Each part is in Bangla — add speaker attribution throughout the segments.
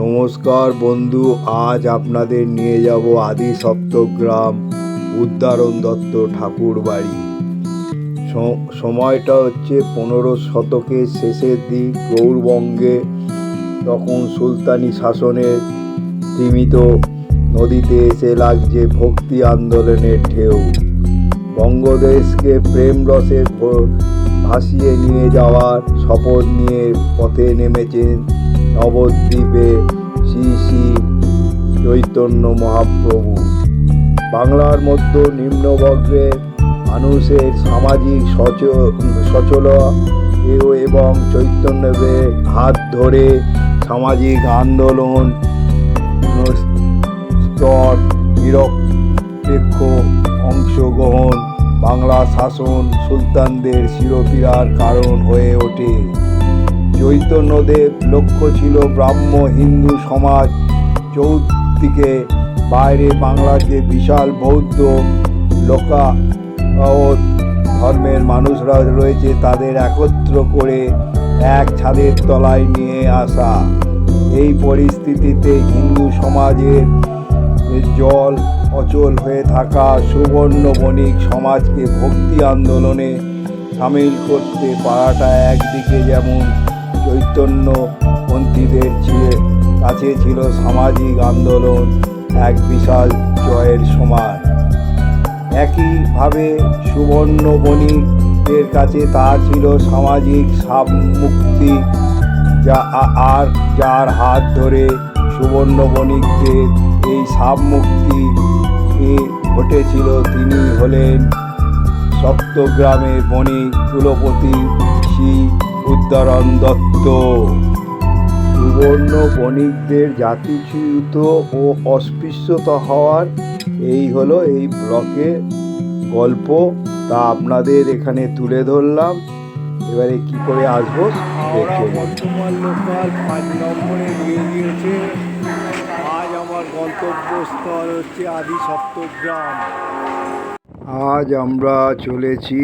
Speaker 1: নমস্কার বন্ধু, আজ আপনাদের নিয়ে যাব আদি সপ্তগ্রাম উদ্দারণ দত্ত ঠাকুর বাড়ি। সময়টা হচ্ছে পনেরো শতকের শেষের দিক, গৌরবঙ্গে তখন সুলতানি শাসনের সীমিত নদীতে এসে লাগছে ভক্তি আন্দোলনের ঢেউ। বঙ্গদেশকে প্রেম রসে ভাসিয়ে নিয়ে যাওয়ার শপথ নিয়ে পথে নেমেছেন নবদ্বীপে শ্রী শ্রী চৈতন্য মহাপ্রভু। বাংলার মধ্যে নিম্নবর্গে মানুষের সামাজিক সচ সচল এবং চৈতন্যদেবের হাত ধরে সামাজিক আন্দোলন, স্তর, নিরপেক্ষ অংশগ্রহণ, বাংলা শাসন সুলতানদের শিরোপীড়ার কারণ হয়ে ওঠে। চৈতন্যদেব লক্ষ্য ছিল ব্রাহ্ম হিন্দু সমাজ চৌদিকে বাইরে বাংলার যে বিশাল বৌদ্ধ লোকা ও ধর্মের মানুষরা রয়েছে তাদের একত্র করে এক ছাদের তলায় নিয়ে আসা। এই পরিস্থিতিতে হিন্দু সমাজের জল অচল হয়ে থাকা সুবর্ণ বণিক সমাজকে ভক্তি আন্দোলনে সামিল করতে পারাটা একদিকে যেমন চৈতন্যপন্থীদের ছিল- কাছে ছিল সামাজিক আন্দোলন এক বিশাল জয়ের সমান। একইভাবে সুবর্ণ বণিকের কাছে তা ছিল সামাজিক মুক্তি যা আর যার হাত ধরে সুবর্ণ বণিকদের এই মুক্তি ঘটেছিল তিনি হলেন সপ্তগ্রামের বণিক কুলপতি শ্রী উদ্দারণ দত্ত। সুবর্ণ বণিকদের জাতিচ্যুত ও অস্পৃশ্যত হওয়ার এই হলো এই ব্লকে গল্প। তা আপনাদের এখানে তুলে ধরলাম। এবারে কি করে আসব দেখে
Speaker 2: বর্তমান লোকাল পাঁচ নম্বরে নিয়ে গিয়েছে। আজ আমার গন্তব্যস্থল হচ্ছে আদি সপ্তগ্রাম।
Speaker 1: আজ আমরা চলেছি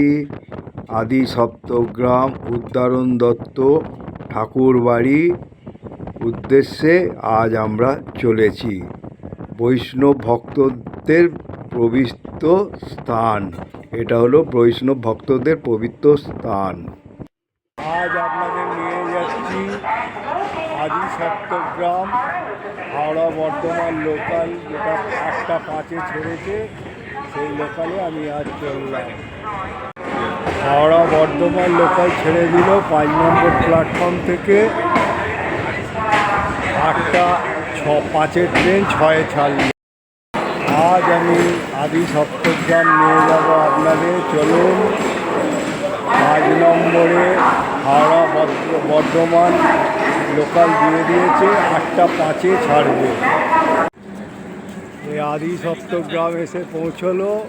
Speaker 1: আদি সপ্তগ্রাম উদ্দারণ দত্ত ঠাকুর বাড়ি উদ্দেশ্যে আজ আমরা চলেছি। বৈষ্ণব ভক্তদের পবিত্র স্থান। এটা হলো বৈষ্ণব ভক্তদের পবিত্র স্থান।
Speaker 2: আজ আপনাদের নিয়ে যাচ্ছি আদি সপ্তগ্রাম, হাওড়া বর্ধমান লোকাল যেটা আটটা পাঁচে ছেড়েছে, সেই লোকালে আমি আজ চললাম। হাওড়া বর্ধমান লোকাল ছেড়ে দিল পাঁচ নম্বর প্ল্যাটফর্ম থেকে। আটটা ছ, পাঁচের ট্রেন ছয়ে ছাড়ল। আজ আমি আদি সপ্তগ্রাম নিয়ে যাব আপনাদের। চলুন, পাঁচ নম্বরে হাওড়া বর্ধ- বর্ধমান লোকাল দিয়ে দিয়েছে, আটটা পাঁচে ছাড়বে। এই আদি সপ্তগ্রাম এসে পৌঁছলো।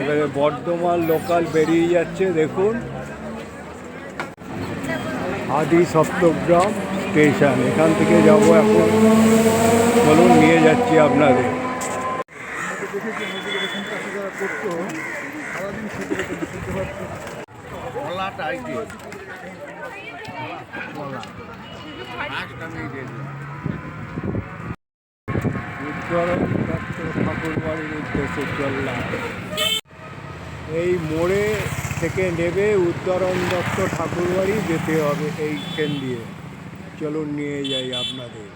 Speaker 2: এবারে বর্ধমান লোকাল বেরিয়ে যাচ্ছে, দেখুন। আদি সপ্তগ্রাম স্টেশন, এখান থেকে যাব এখন। চলুন, নিয়ে যাচ্ছি আপনাদের। ঠাকুর বাড়ির উদ্দেশ্যে চললাম। এই মোড়ে থেকে নেবে উত্তরণ দত্ত ঠাকুর বাড়ি যেতে হবে এইখান দিয়ে। চলুন নিয়ে যাই আপনাদের।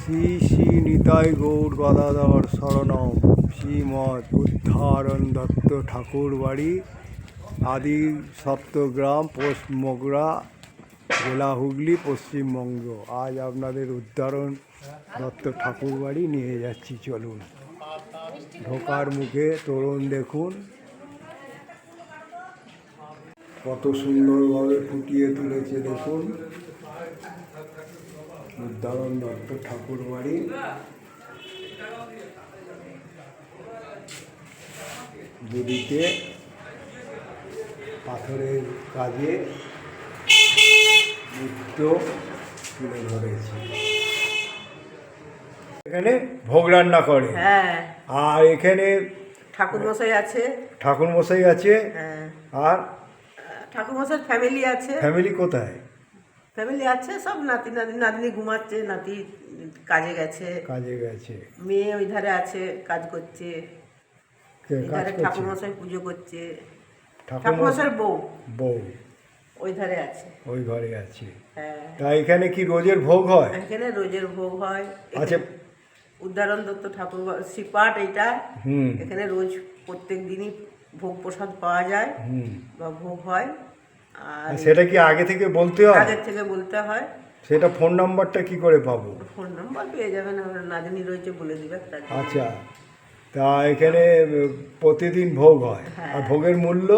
Speaker 2: শ্রী শ্রী নিতাই গৌর গদাধর শরণম শ্রীমদ উদ্ধারণ দত্ত ঠাকুর বাড়ি আদি সপ্তগ্রাম, পোস্ট মগরা, জেলা হুগলি, পশ্চিমবঙ্গ। আজ আপনাদের উদ্ধারণ দত্ত ঠাকুর বাড়ি নিয়ে যাচ্ছি, চলুন। ঢোকার মুখে তরুণ দেখুন। কত সুন্দরভাবে ফুটিয়ে তুলেছে দেখুন। উদ্ধারণ দত্ত ঠাকুর বাড়ি দুদিকে পাথরের কাজে নৃত্য তুলে ধরেছে। এখানে ভোগ রান্না করে।
Speaker 3: হ্যাঁ।
Speaker 1: আর এখানে
Speaker 3: ঠাকুর মশাই আছে।
Speaker 1: ঠাকুর মশাই আছে।
Speaker 3: হ্যাঁ।
Speaker 1: আর
Speaker 3: ঠাকুরমশার ফ্যামিলি আছে।
Speaker 2: ফ্যামিলি কোথায়?
Speaker 3: ফ্যামিলি আছে সব নাতি নাতি নাতনি ঘুমাচ্ছে নাতি কাজে গেছে।
Speaker 2: কাজে গেছে।
Speaker 3: মেয়ে ওই ধারে আছে কাজ করছে। ধারে ঠাকুরমশাই পুজো করছে।
Speaker 2: ঠাকুর
Speaker 3: ঠাকুরমশার বউ।
Speaker 2: বউ।
Speaker 3: ওই ধারে আছে।
Speaker 2: ওই ঘরে আছে।
Speaker 3: হ্যাঁ।
Speaker 2: তা এখানে কি রোজের ভোগ হয়?
Speaker 3: এখানে রোজের ভোগ হয়।
Speaker 2: আচ্ছা
Speaker 3: উদ্ধারণ দত্ত ঠাকুর শ্রীপাঠ এইটা।
Speaker 2: হুম।
Speaker 3: এখানে রোজ প্রত্যেক দিনই ভোগ প্রসাদ পাওয়া যায়
Speaker 2: হুম।
Speaker 3: বা ভোগ হয়। আর
Speaker 2: সেটা কি আগে থেকে বলতে হয়?
Speaker 3: আগের থেকে বলতে হয়।
Speaker 2: সেটা ফোন নাম্বারটা কি করে পাবো?
Speaker 3: ফোন নম্বর পেয়ে যাবেন আমরা নাদিনী রয়েছে বলে দিবে।
Speaker 2: আচ্ছা। তা এখানে প্রতিদিন ভোগ হয়।
Speaker 3: হ্যাঁ।
Speaker 2: আর ভোগের মূল্য?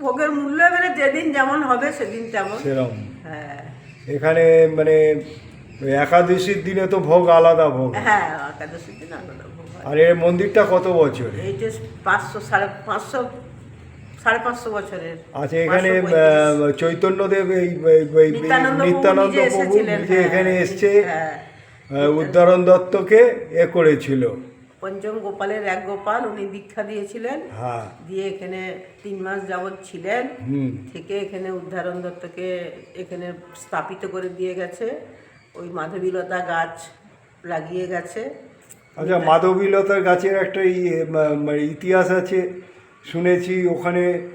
Speaker 3: ভোগের মূল্য এবারে যেদিন যেমন হবে সেদিন তেমন।
Speaker 2: সেরম।
Speaker 3: হ্যাঁ।
Speaker 2: এখানে মানে একাদশীর দিনে তো ভোগ আলাদা ভোগ। হ্যাঁ
Speaker 3: একাদশীর দিন আলাদা ভোগ
Speaker 2: আর এই মন্দিরটা কত বছর
Speaker 3: এই যে পাঁচশো সাড়ে পাঁচশো সাড়ে পাঁচশো বছরের।
Speaker 2: আচ্ছা এখানে চৈতন্যদেব এই
Speaker 3: নিত্যানন্দ প্রভু নিজে হ্যাঁ,
Speaker 2: এখানে এসছে
Speaker 3: হ্যাঁ।
Speaker 2: উদ্ধারণ দত্তকে এ করেছিল।
Speaker 3: পঞ্চম গোপালের এক গোপাল উনি দীক্ষা দিয়েছিলেন।
Speaker 2: হ্যাঁ।
Speaker 3: দিয়ে এখানে তিন মাস যাবৎ ছিলেন।
Speaker 2: হুম।
Speaker 3: থেকে এখানে উদ্ধারণ দত্তকে এখানে স্থাপিত করে দিয়ে গেছে। ওই মাধবীলতা গাছ লাগিয়ে গেছে।
Speaker 2: আচ্ছা মাধবীলতার গাছের একটা ইয়ে, মা- মা- ইতিহাস আছে শুনেছি ওখানে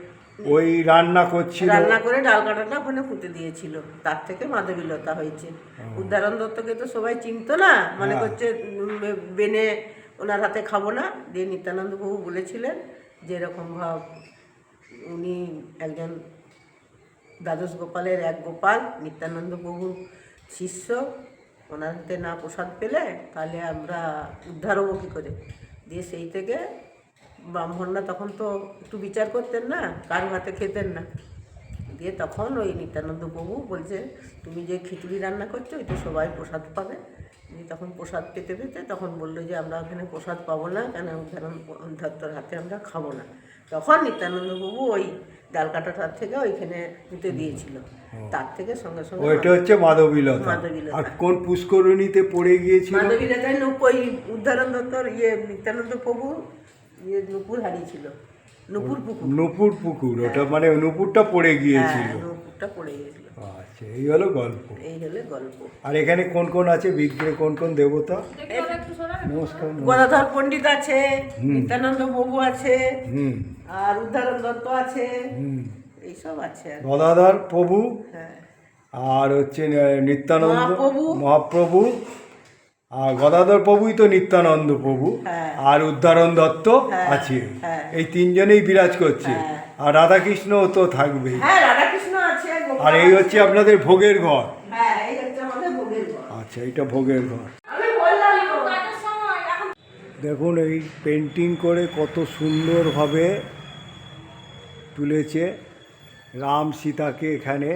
Speaker 2: ওই রান্না করছিল।
Speaker 3: রান্না করে ডাল কাটাটা ওখানে পুঁতে দিয়েছিল তার থেকে মাধবীলতা হয়েছে। উদ্ধারণ দত্তকে তো সবাই চিনতো না মনে। করছে বেনে ওনার হাতে খাব না। দিয়ে নিত্যানন্দ বাবু বলেছিলেন যে এরকম ভাব উনি একজন দ্বাদশ গোপালের এক গোপাল নিত্যানন্দ প্রভুর শিষ্য হাতে না প্রসাদ পেলে তাহলে আমরা উদ্ধার হব কী করে? দিয়ে সেই থেকে ব্রাহ্মণরা তখন তো একটু বিচার করতেন না, কারও হাতে খেতেন না। দিয়ে তখন ওই নিত্যানন্দ প্রভু বলছে, তুমি যে খিচুড়ি রান্না করছ এটা সবাই প্রসাদ পাবে। দিয়ে তখন প্রসাদ পেতে পেতে তখন বলল যে, আমরা ওখানে প্রসাদ পাবো না, কেন? উদ্ধারণ দত্তর হাতে আমরা খাব না। তখন নিত্যানন্দ প্রভু ওই ডাল তার থেকে ওইখানে নিতে দিয়েছিল। তার থেকে সঙ্গে সঙ্গে
Speaker 2: ওইটা হচ্ছে মাধবীলতা।
Speaker 3: মাধবীলতা।
Speaker 2: আর কোন পুষ্করণীতে পড়ে গিয়েছিল?
Speaker 3: মাধবীলতায় ওই উদ্ধারণ দত্তর ইয়ে নিত্যানন্দ প্রভু ইয়ে নুপুর হারিয়েছিল। নুপুর পুকুর।
Speaker 2: নুপুর পুকুর ওটা মানে নুপুরটা পড়ে
Speaker 3: হ্যাঁ
Speaker 2: গিয়েছিল
Speaker 3: নুপুরটা পড়ে গিয়েছিল।
Speaker 2: আচ্ছা এই হলো গল্প।
Speaker 3: এই হলে গল্প।
Speaker 2: আর এখানে কোন কোন আছে? বিগ্রহে কোন কোন দেবতা? নমস্কার
Speaker 3: গদাধর পণ্ডিত আছে নিত্যানন্দ প্রভু আছে
Speaker 2: হুম।
Speaker 3: আর উদ্ধারণ দত্ত আছে।
Speaker 2: হুম।
Speaker 3: এইসব আছে
Speaker 2: গদাধর প্রভু
Speaker 3: হ্যাঁ।
Speaker 2: আর হচ্ছে নিত্যানন্দ
Speaker 3: মহাপ্রভু।
Speaker 2: মহাপ্রভু আর গদাধর প্রভুই তো নিত্যানন্দ প্রভু।
Speaker 3: হ্যাঁ।
Speaker 2: আর উদ্ধারণ দত্ত
Speaker 3: হ্যাঁ,
Speaker 2: আছে। এই তিনজনেই বিরাজ করছে। আর রাধাকৃষ্ণ তো থাকবেই।
Speaker 3: হ্যাঁ
Speaker 2: আর এই হচ্ছে আপনাদের ভোগের ঘর।
Speaker 3: হ্যাঁ এই হচ্ছে আমাদের ভোগের ঘর।
Speaker 2: আচ্ছা এটা ভোগের ঘর।
Speaker 3: তো।
Speaker 2: দেখুন এই পেন্টিং করে কত সুন্দরভাবে তুলেছে রাম সীতাকে এখানে।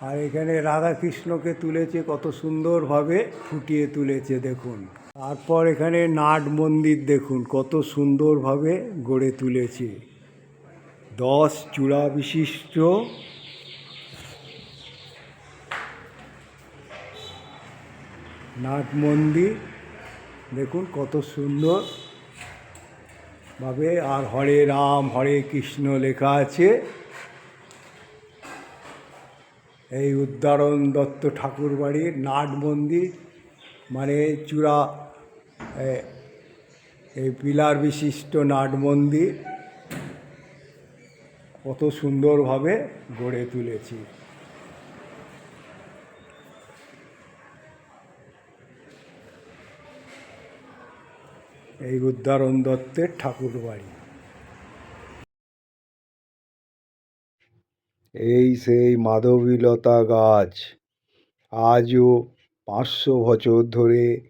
Speaker 2: আর এখানে রাধাকৃষ্ণকে তুলেছে কত সুন্দরভাবে ফুটিয়ে তুলেছে দেখুন। তারপর এখানে নাট মন্দির দেখুন কত সুন্দরভাবে গড়ে তুলেছে। দশ চূড়া বিশিষ্ট। নাট মন্দির, দেখুন কত সুন্দর। ভাবে আর হরে রাম, হরে কৃষ্ণ লেখা আছে। এই উদ্ধারণ দত্ত ঠাকুর বাড়ির নাট মন্দির মানে চূড়া এই পিলার বিশিষ্ট নাট মন্দির। কত সুন্দরভাবে গড়ে তুলেছি। এই উদ্ধারণ দত্তের ঠাকুর বাড়ি এই সেই মাধবীলতা গাছ আজও পাঁচশো বছর ধরে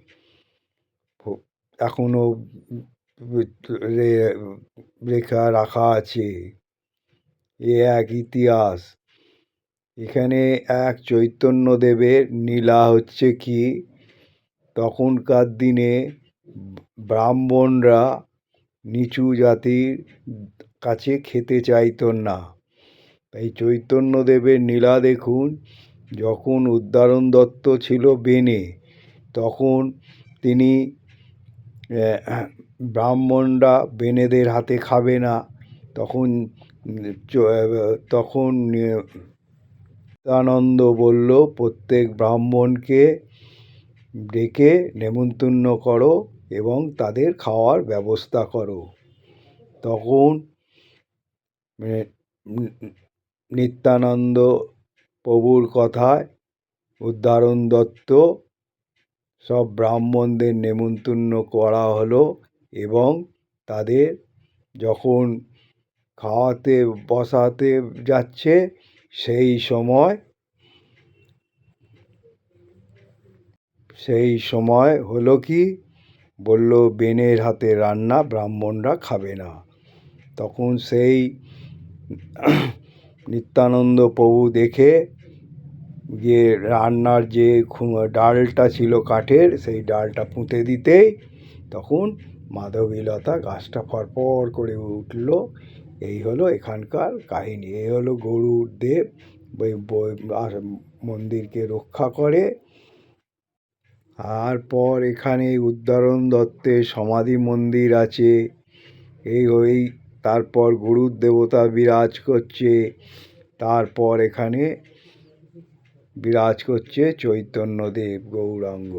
Speaker 2: ভ- এখনও রে- রেখা রাখা আছে। এ এক ইতিহাস। এখানে এক চৈতন্যদেবের নীলা হচ্ছে কি? তখনকার দিনে ব্রাহ্মণরা নিচু জাতির কাছে খেতে চাইতো না। এই চৈতন্যদেবের নীলা দেখুন, যখন উদ্ধারণ দত্ত ছিল বেনে তখন তিনি
Speaker 1: ব্রাহ্মণরা বেনেদের হাতে খাবে না। তখন তখন আনন্দ বলল, প্রত্যেক ব্রাহ্মণকে ডেকে নেমন্তন্ন করো এবং তাদের খাওয়ার ব্যবস্থা করো। তখন নিত্যানন্দ প্রভুর কথায় উদ্ধারণ দত্ত, সব ব্রাহ্মণদের নেমন্তন্ন করা হলো এবং তাদের যখন খাওয়াতে, বসাতে যাচ্ছে, সেই সময় সেই সময় হলো কি? বলল, বেনের হাতে রান্না ব্রাহ্মণরা খাবে না। তখন সেই নিত্যানন্দ প্রভু দেখে গিয়ে রান্নার যে ডালটা ছিল কাঠের, সেই ডালটা পুঁতে দিতেই তখন মাধবীলতা গাছটা ফরফর করে উঠল। এই হলো এখানকার কাহিনী। এই হলো গরুর দেব আর মন্দিরকে রক্ষা করে। তারপর এখানে উদ্ধারণ দত্তের সমাধি মন্দির আছে। এই ওই তারপর গরুর দেবতা বিরাজ করছে। তারপর এখানে বিরাজ করছে চৈতন্যদেব গৌরাঙ্গ।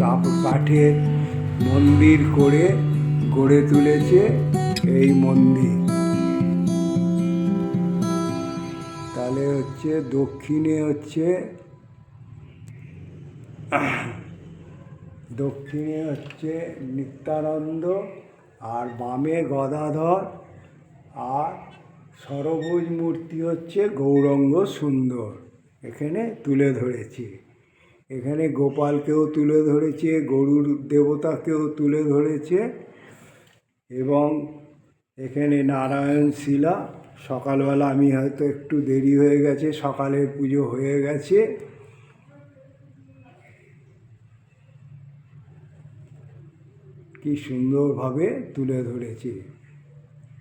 Speaker 2: কাঠের মন্দির করে গড়ে তুলেছে এই মন্দির। তাহলে হচ্ছে দক্ষিণে হচ্ছে দক্ষিণে হচ্ছে নিত্যানন্দ আর বামে গদাধর আর সরভুজ মূর্তি হচ্ছে গৌরঙ্গ সুন্দর। এখানে তুলে ধরেছে। এখানে গোপালকেও তুলে ধরেছে, গরুর দেবতাকেও তুলে ধরেছে এবং এখানে নারায়ণ শিলা। সকালবেলা আমি হয়তো একটু দেরি হয়ে গেছে, সকালের পুজো হয়ে গেছে। কি সুন্দরভাবে তুলে ধরেছে।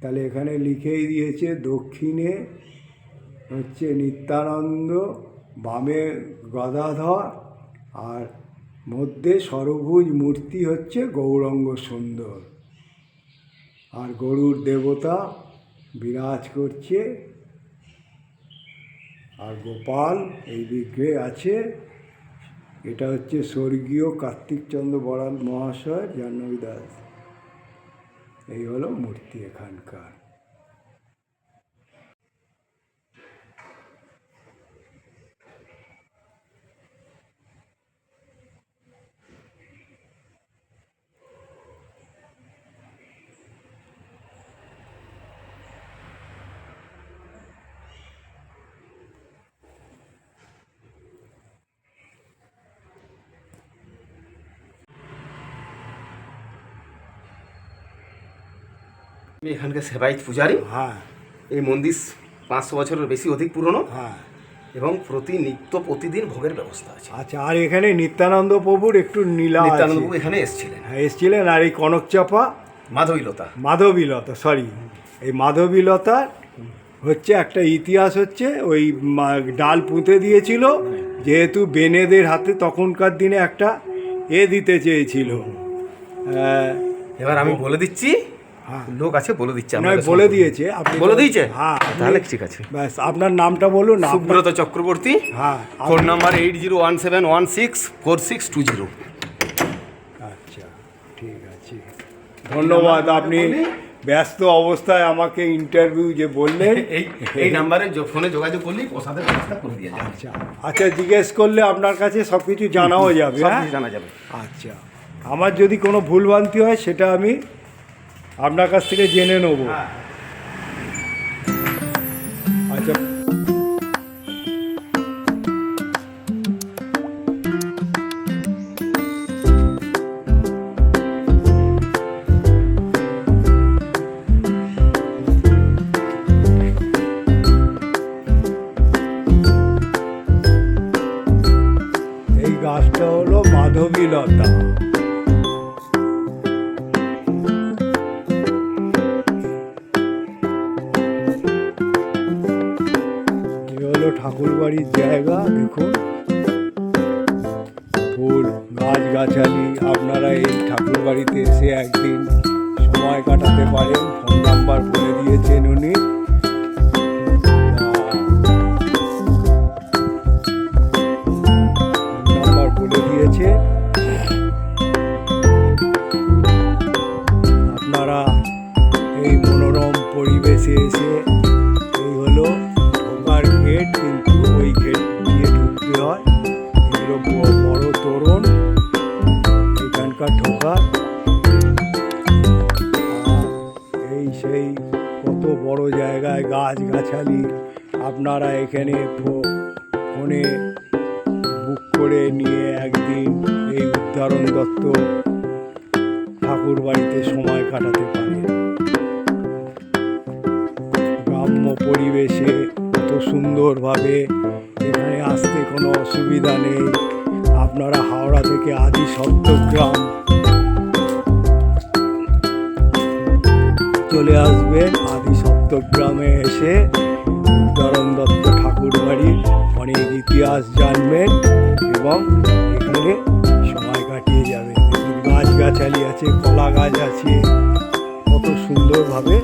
Speaker 2: তাহলে এখানে লিখেই দিয়েছে, দক্ষিণে হচ্ছে নিত্যানন্দ, বামে গদাধর আর মধ্যে সরভুজ মূর্তি হচ্ছে গৌরঙ্গ সুন্দর। আর গরুর দেবতা বিরাজ করছে। আর গোপাল এই বিগ্রহে আছে। এটা হচ্ছে স্বর্গীয় কার্তিকচন্দ্র বড়াল মহাশয়, জাহ্নবী দাস। এই হলো মূর্তি এখানকার।
Speaker 4: আমি এখানকার সেবায়ত পূজারি।
Speaker 2: হ্যাঁ।
Speaker 4: এই মন্দির পাঁচশো বছরের বেশি অধিক পুরনো।
Speaker 2: হ্যাঁ।
Speaker 4: এবং প্রতি নিত্য প্রতিদিন ভোগের ব্যবস্থা আছে।
Speaker 2: আচ্ছা আর এখানে নিত্যানন্দ প্রভুর একটু নীলা নিত্যানন্দ
Speaker 4: নিত্যানন্দবাবু এখানে এসেছিলেন।
Speaker 2: হ্যাঁ, এসছিলেন আর এই কনক চাপা
Speaker 4: মাধবীলতা।
Speaker 2: মাধবীলতা সরি এই মাধবীলতা হচ্ছে একটা ইতিহাস হচ্ছে ওই ডাল পুঁতে দিয়েছিল। যেহেতু বেনেদের হাতে তখনকার দিনে একটা এ দিতে চেয়েছিল।
Speaker 4: এবার আমি বলে দিচ্ছি। লোক আছে বলে দিচ্ছে
Speaker 2: নয় বলে দিয়েছে আপনি
Speaker 4: বলে দিয়েছে?
Speaker 2: হ্যাঁ
Speaker 4: তাহলে ঠিক আছে।
Speaker 2: ব্যাস আপনার নামটা বলুন
Speaker 4: সুব্রত চক্রবর্তী
Speaker 2: হ্যাঁ
Speaker 4: phone number eight zero one seven one six four six two zero.
Speaker 2: আচ্ছা ঠিক আছে। ধন্যবাদ আপনি ব্যস্ত অবস্থায় আমাকে ইন্টারভিউ যে বললেন।
Speaker 4: এই এই নাম্বারে ফোনে যোগাযোগ করলেই প্রসাদের ব্যবস্থা করে দিয়ে
Speaker 2: আচ্ছা আচ্ছা জিজ্ঞেস করলে আপনার কাছে সব কিছু জানাও যাবে
Speaker 4: সব
Speaker 2: হ্যাঁ?
Speaker 4: কিছু জানা যাবে।
Speaker 2: আচ্ছা আমার যদি কোনো ভুলভ্রান্তি হয় সেটা আমি আপনার কাছ থেকে জেনে নেব। আচ্ছা ঠাকুর বাড়ির এখানে ফোনে বুক করে নিয়ে একদিন এই উদ্ধারণ দত্ত ঠাকুর বাড়িতে সময় কাটাতে পারে। গ্রাম্য পরিবেশে কত সুন্দরভাবে এখানে আসতে কোনো অসুবিধা নেই। আপনারা হাওড়া থেকে আদি সপ্তগ্রাম চলে আসবেন আদি সপ্তগ্রামে এসে উদ্ধারণ দত্ত ঠাকুর বাড়ির অনেক ইতিহাস জানবেন এবং এখানে সময় কাটিয়ে যাবে গাছগাছালি আছে, কলা গাছ আছে। কত সুন্দরভাবে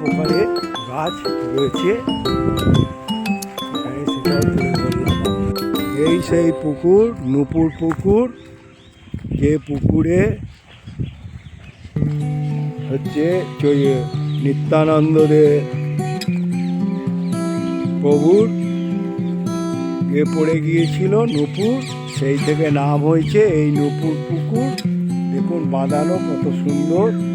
Speaker 2: প্রকারের গাছ রয়েছে। এই সেই পুকুর, নুপুর পুকুর, যে পুকুরে হচ্ছে চৈ- নিত্যানন্দদের প্রভুর এ পড়ে গিয়েছিল নুপুর, সেই থেকে নাম হয়েছে এই নুপুর পুকুর। দেখুন বাঁধানো কত সুন্দর।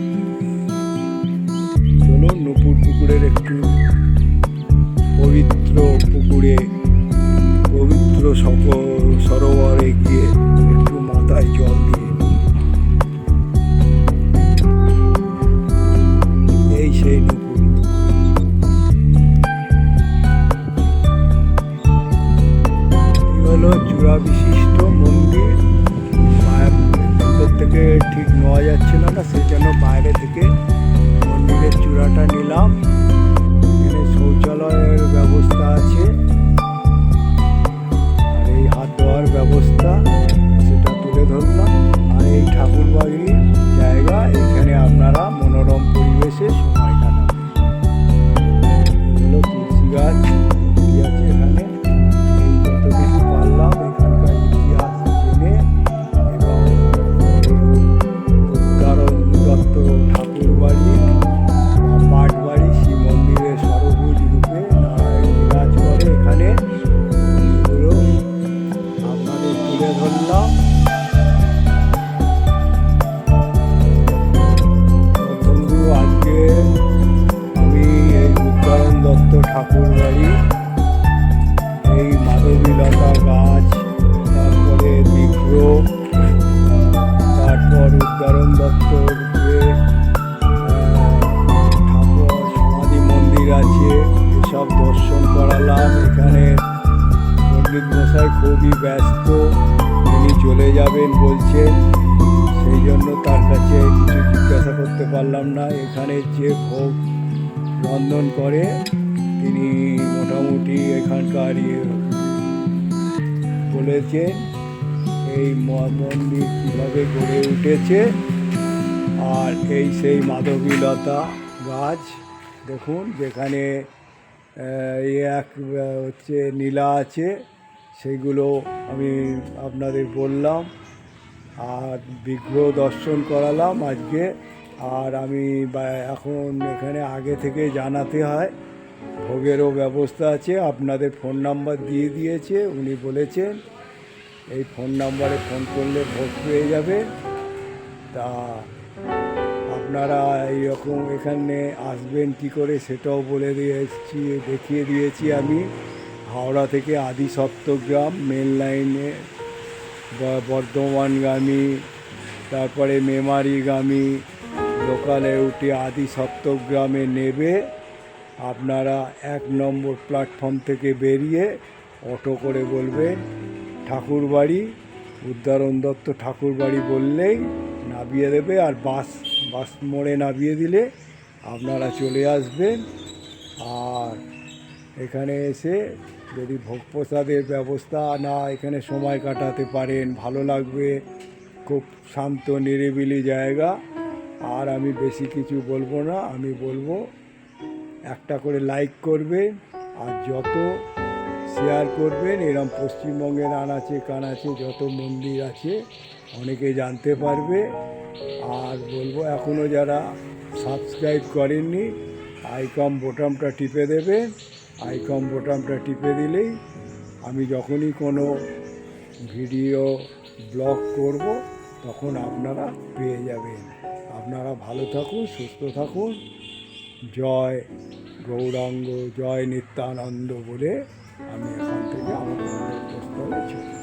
Speaker 2: করতে পারলাম না। এখানে যে ভোগ রন্ধন করে, তিনি মোটামুটি এখানকার ইয়ে এই মন্দির কীভাবে গড়ে উঠেছে। আর এই সেই মাধবীলতা গাছ, দেখুন, যেখানে এক হচ্ছে নীলা আছে সেইগুলো আমি আপনাদের বললাম। আর বিগ্রহ দর্শন করালাম আজকে। আর আমি এখন এখানে আগে থেকে জানাতে হয়, ভোগেরও ব্যবস্থা আছে, আপনাদের ফোন নাম্বার দিয়ে দিয়েছে, উনি বলেছেন, এই ফোন নাম্বারে ফোন করলে ভোগ পেয়ে যাবে। তা আপনারা এইরকম এখানে আসবেন কি করে সেটাও বলে দিয়েছি, দেখিয়ে দিয়েছি আমি। হাওড়া থেকে আদি সপ্তগ্রাম, মেন লাইনে বর্ধমানগামী, তারপরে মেমারিগামী লোকালে উঠে আদি সপ্তগ্রামে নেবে। আপনারা এক নম্বর প্ল্যাটফর্ম থেকে বেরিয়ে অটো করে বলবেন ঠাকুরবাড়ি। উদ্ধারণ দত্ত ঠাকুরবাড়ি বললেই নামিয়ে দেবে আর বাস বাস মোড়ে নামিয়ে দিলে আপনারা চলে আসবেন। আর এখানে এসে যদি ভোগ প্রসাদের ব্যবস্থা না এখানে সময় কাটাতে পারেন, ভালো লাগবে। খুব শান্ত, নিরিবিলি জায়গা। আর আমি বেশি কিছু বলব না, আমি বলব একটা করে লাইক করবেন আর যত শেয়ার করবেন, এরম পশ্চিমবঙ্গের আনাচে কানাচে যত মন্দির আছে, অনেকে জানতে পারবে। আর বলব এখনও যারা সাবস্ক্রাইব করেননি আইকম বোটামটা টিপে দেবেন আইকম বোটামটা টিপে দিলেই আমি যখনই কোনো ভিডিও ব্লগ করব, তখন আপনারা পেয়ে যাবেন। আপনারা ভালো থাকুন, সুস্থ থাকুন। জয় গৌরাঙ্গ, জয় নিত্যানন্দ বলে আমি এখান থেকে আমার প্রস্তাবে ছিল